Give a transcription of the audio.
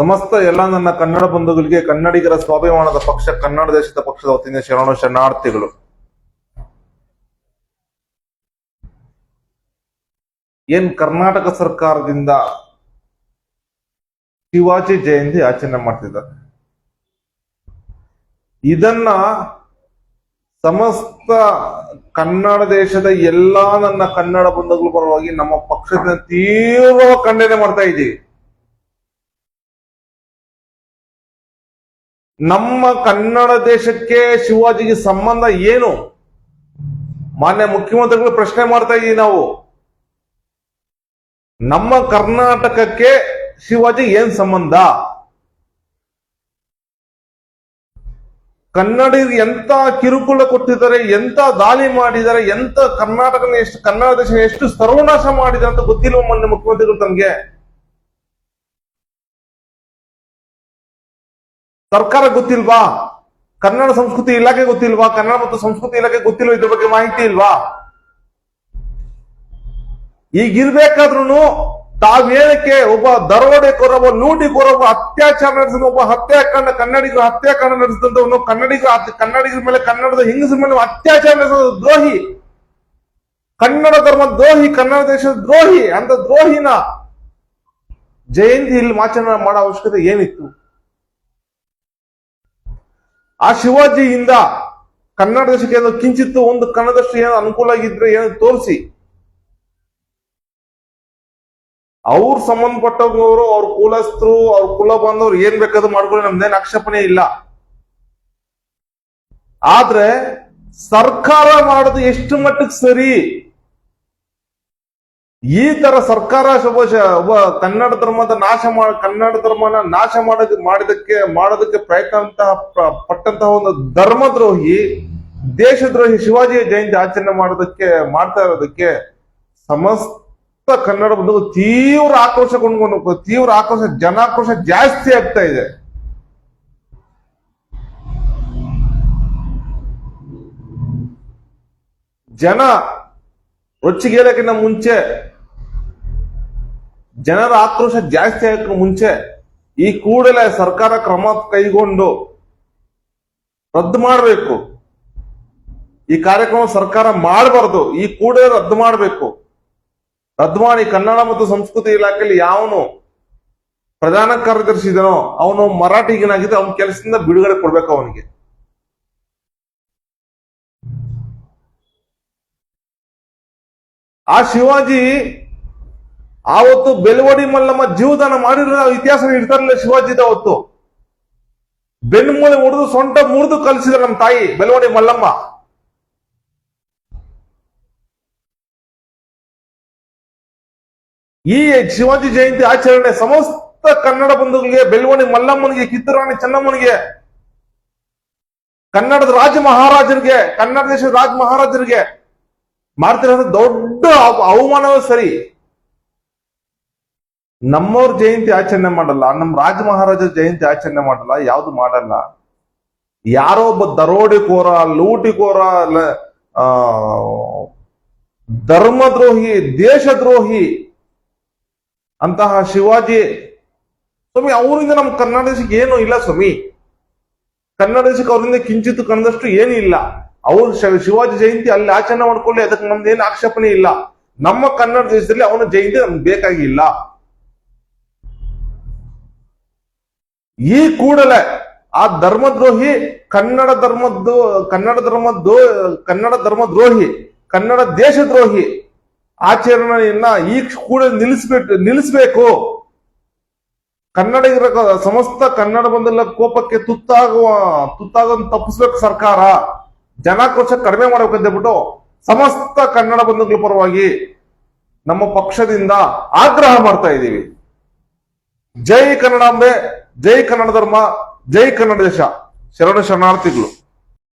ಸಮಸ್ತ ಎಲ್ಲ ನನ್ನ ಕನ್ನಡ ಬಂಧುಗಳಿಗೆ, ಕನ್ನಡಿಗರ ಸ್ವಾಭಿಮಾನದ ಪಕ್ಷ, ಕನ್ನಡ ದೇಶದ ಪಕ್ಷದ ವತಿಯಿಂದ ಶರಣು ಶರಣಾರ್ಥಿಗಳು. ಏನ್ ಕರ್ನಾಟಕ ಸರ್ಕಾರದಿಂದ ಶಿವಾಜಿ ಜಯಂತಿ ಆಚರಣೆ ಮಾಡ್ತಿದ್ದಾರೆ. ಇದನ್ನ ಸಮಸ್ತ ಕನ್ನಡ ದೇಶದ ಎಲ್ಲಾ ನನ್ನ ಕನ್ನಡ ಬಂಧುಗಳ ಪರವಾಗಿ ನಮ್ಮ ಪಕ್ಷದಿಂದ ತೀವ್ರ ಖಂಡನೆ ಮಾಡ್ತಾ ಇದ್ದೀವಿ. ನಮ್ಮ ಕನ್ನಡ ದೇಶಕ್ಕೆ ಶಿವಾಜಿಗೆ ಸಂಬಂಧ ಏನು? ಮಾನ್ಯ ಮುಖ್ಯಮಂತ್ರಿಗಳು ಪ್ರಶ್ನೆ ಮಾಡ್ತಾ ಇದೀವಿ ನಾವು. ನಮ್ಮ ಕರ್ನಾಟಕಕ್ಕೆ ಶಿವಾಜಿ ಏನ್ ಸಂಬಂಧ? ಕನ್ನಡ ಎಂತ ಕಿರುಕುಳ ಕೊಟ್ಟಿದ್ದಾರೆ, ಎಂತ ದಾಳಿ ಮಾಡಿದ್ದಾರೆ, ಎಂತ ಕರ್ನಾಟಕ ಎಷ್ಟು, ಕನ್ನಡ ದೇಶ ಎಷ್ಟು ಸರ್ವನಾಶ ಮಾಡಿದ್ದಾರೆ ಅಂತ ಗೊತ್ತಿಲ್ವ ಮೊನ್ನೆ ಮುಖ್ಯಮಂತ್ರಿಗಳು ತಮ್ಗೆ? ಸರ್ಕಾರ ಗೊತ್ತಿಲ್ವಾ? ಕನ್ನಡ ಸಂಸ್ಕೃತಿ ಇಲಾಖೆ ಗೊತ್ತಿಲ್ವಾ? ಕನ್ನಡ ಮತ್ತು ಸಂಸ್ಕೃತಿ ಇಲಾಖೆ ಗೊತ್ತಿಲ್ವಾ? ಇದ್ರ ಬಗ್ಗೆ ಮಾಹಿತಿ ಇಲ್ವಾ? ಈಗಿರ್ಬೇಕಾದ್ರೂ ತಾವೇನಕ್ಕೆ ಒಬ್ಬ ದರೋಡೆಕೋರ ಒಬ್ಬ ಲೂಟಿ ಒಬ್ಬ ಅತ್ಯಾಚಾರ ನಡೆಸಿದ ಒಬ್ಬ ಹತ್ಯಾಕಾಂಡ, ಕನ್ನಡಿಗರು ಹತ್ಯಾಕಾಂಡ ನಡೆಸಿದಂತವನು ಕನ್ನಡಿಗರು ಅತ್- ಕನ್ನಡಿಗರ ಮೇಲೆ ಕನ್ನಡದ ಹೆಂಗಸರ ಮೇಲೆ ಅತ್ಯಾಚಾರ ನಡೆಸಿದ ದ್ರೋಹಿ. ಕನ್ನಡ ಧರ್ಮ ದ್ರೋಹಿ, ಕನ್ನಡ ದೇಶದ ದ್ರೋಹಿ ಅಂತ ದ್ರೋಹಿನ ಜಯಂತಿ ಇಲ್ಲಿ ಮಾಚರಣೆ ಮಾಡೋ ಅವಶ್ಯಕತೆ ಏನಿತ್ತು? ಆ ಶಿವಾಜಿಯಿಂದ ಕನ್ನಡ ದೇಶಕ್ಕೆ ಏನೋ ಕಿಂಚಿತ್ತು ಒಂದು ಕನ್ನಡದಷ್ಟು ಏನೋ ಅನುಕೂಲ ಆಗಿದ್ರೆ ಏನೋ ತೋರಿಸಿ. ಅವ್ರ ಸಂಬಂಧಪಟ್ಟವರು ಅವ್ರ ಕುಲಸ್ಥರು, ಅವ್ರ ಕುಲ ಬಂದವ್ರು ಏನ್ ಬೇಕಾದ್ರೂ ಮಾಡ್ಕೊಳ್ಳಿ ನಮ್ದೇನ್ ಆಕ್ಷೇಪಣೆ ಇಲ್ಲ. ಆದ್ರೆ ಸರ್ಕಾರ ಮಾಡೋದು ಎಷ್ಟು ಮಟ್ಟಕ್ಕೆ ಸರಿ? ಈ ತರ ಸರ್ಕಾರ ಒಬ್ಬ ಕನ್ನಡ ಧರ್ಮದ ನಾಶ ಮಾಡ ಕನ್ನಡ ಧರ್ಮನ ನಾಶ ಮಾಡೋದಕ್ಕೆ, ಮಾಡಿದಕ್ಕೆ ಮಾಡೋದಕ್ಕೆ ಪ್ರಯತ್ನ ಪಟ್ಟಂತಹ ಒಂದು ಧರ್ಮದ್ರೋಹಿ, ದೇಶದ್ರೋಹಿ ಶಿವಾಜಿ ಜಯಂತಿ ಆಚರಣೆ ಮಾಡೋದಕ್ಕೆ, ಮಾಡ್ತಾ ಇರೋದಕ್ಕೆ ಸಮಸ್ತ ಕನ್ನಡ ಬಂಧುಗಳು ತೀವ್ರ ಆಕ್ರೋಶಗೊಂಡು ತೀವ್ರ ಆಕ್ರೋಶ, ಜನಾಕ್ರೋಶ ಜಾಸ್ತಿ ಆಗ್ತಾ ಇದೆ. ಜನ ರೊಚ್ಚಿಗೇಳಕ್ಕಿಂತ ಮುಂಚೆ ಜನರ ಆಕ್ರೋಶ ಜಾಸ್ತಿ ಆಗಕ್ಕೆ ಮುಂಚೆ ಈ ಕೂಡಲೇ ಸರ್ಕಾರ ಕ್ರಮ ಕೈಗೊಂಡು ರದ್ದು ಮಾಡಬೇಕು. ಈ ಕಾರ್ಯಕ್ರಮ ಸರ್ಕಾರ ಮಾಡಬಾರ್ದು. ಈ ಕೂಡಲೇ ರದ್ದು ಮಾಡಬೇಕು. ರದ್ದು ಮಾಡಿ ಕನ್ನಡ ಮತ್ತು ಸಂಸ್ಕೃತಿ ಇಲಾಖೆಯಲ್ಲಿ ಯಾವನು ಪ್ರಧಾನ ಕಾರ್ಯದರ್ಶಿ ಇದನೋ, ಅವನು ಮರಾಠಿಗನಾಗಿದ್ದು ಅವನ ಕೆಲಸದಿಂದ ಬಿಡುಗಡೆ ಕೊಡ್ಬೇಕು ಅವನಿಗೆ. ಆ ಶಿವಾಜಿ ಆವತ್ತು ಬೆಳವಡಿ ಮಲ್ಲಮ್ಮ ಜೀವದಾನ ಮಾಡಿರೋ ಇತಿಹಾಸ ಇರ್ತಾರಲ್ಲ ಶಿವಾಜಿದ ಅವತ್ತು. ಬೆನ್ನು ಮೂಳೆ ಮುರಿದು ಸೊಂಟ ಮುರಿದು ಕಲಿಸಿದ ನಮ್ಮ ತಾಯಿ ಬೆಳವಡಿ ಮಲ್ಲಮ್ಮ. ಈ ಶಿವಾಜಿ ಜಯಂತಿ ಆಚರಣೆ ಸಮಸ್ತ ಕನ್ನಡ ಬಂಧುಗಳಿಗೆ ಬೆಳವಣಿ ಮಲ್ಲಮ್ಮನಿಗೆ, ಕಿತ್ತೂರಾಣಿ ಚೆನ್ನಮ್ಮನಿಗೆ, ಕನ್ನಡದ ರಾಜ ಮಹಾರಾಜರಿಗೆ, ಕನ್ನಡ ದೇಶದ ರಾಜ ಮಹಾರಾಜರಿಗೆ ಮಾಡ್ತಿರೋದು ದೊಡ್ಡ ಅವ- ಅವಮಾನವೇ ಸರಿ. ನಮ್ಮವ್ರ ಜಯಂತಿ ಆಚರಣೆ ಮಾಡಲ್ಲ ನಮ್ಮ ರಾಜ ಮಹಾರಾಜ ಜಯಂತಿ ಆಚರಣೆ ಮಾಡಲ್ಲ, ಯಾವ್ದು ಮಾಡಲ್ಲ. ಯಾರೋ ಒಬ್ಬ ದರೋಡೆಕೋರ, ಲೂಟಿಕೋರ ಧರ್ಮದ್ರೋಹಿ, ದೇಶದ್ರೋಹಿ ಅಂತಹ ಶಿವಾಜಿ, ಸ್ವಾಮಿ, ಅವರಿಂದ ನಮ್ಮ ಕನ್ನಡ ಏನು ಇಲ್ಲ ಸ್ವಾಮಿ. ಕನ್ನಡ ದೇಶಕ್ಕೆ ಅವರಿಂದ ಕಿಂಚಿತ್ತು ಕಂಡಷ್ಟು ಏನು ಇಲ್ಲ. ಅವ್ರು ಶಿವಾಜಿ ಜಯಂತಿ ಅಲ್ಲಿ ಆಚರಣೆ ಮಾಡ್ಕೊಳ್ಳಿ, ಅದಕ್ಕೆ ಏನು ಆಕ್ಷೇಪಣೆ ಇಲ್ಲ. ನಮ್ಮ ಕನ್ನಡ ದೇಶದಲ್ಲಿ ಅವನ ಜಯಂತಿ ನಮ್ಗೆ ಬೇಕಾಗಿಲ್ಲ. ಈ ಕೂಡಲೇ ಆ ಧರ್ಮದ್ರೋಹಿ, ಕನ್ನಡ ಧರ್ಮದ್ದು ಕನ್ನಡ ಧರ್ಮದ್ದು, ಕನ್ನಡ ಧರ್ಮದ್ರೋಹಿ, ಕನ್ನಡ ದೇಶದ್ರೋಹಿ ಆಚರಣೆಯನ್ನ ಈ ಕೂಡಲೇ ನಿಲ್ಲಿಸ್ಬಿಟ್ಟು ನಿಲ್ಲಿಸ್ಬೇಕು. ಕ- ಸಮಸ್ತ ಕನ್ನಡ ಬಂಧುಗಳ ಕೋಪಕ್ಕೆ ತುತ್ತಾಗುವ ತುತ್ತಾಗೋದನ್ನ ತಪ್ಪಿಸ್ಬೇಕು ಸರ್ಕಾರ. ಜನಾಕ್ರೋಶ ಕಡಿಮೆ ಮಾಡ್ಬೇಕು ಅಂತ ಹೇಳ್ಬಿಟ್ಟು ಸಮಸ್ತ ಕನ್ನಡ ಬಂಧುಗಳ ಪರವಾಗಿ ನಮ್ಮ ಪಕ್ಷದಿಂದ ಆಗ್ರಹ ಮಾಡ್ತಾ ಇದ್ದೀವಿ. ಜೈ ಕನ್ನಡಾಂಬೆ. ಜೈ ಕನ್ನಡ ಧರ್ಮ ಜೈ ಕನ್ನಡ ದೇಶ. ಶರಣ ಶರಣಾರ್ಥಿಗಳು.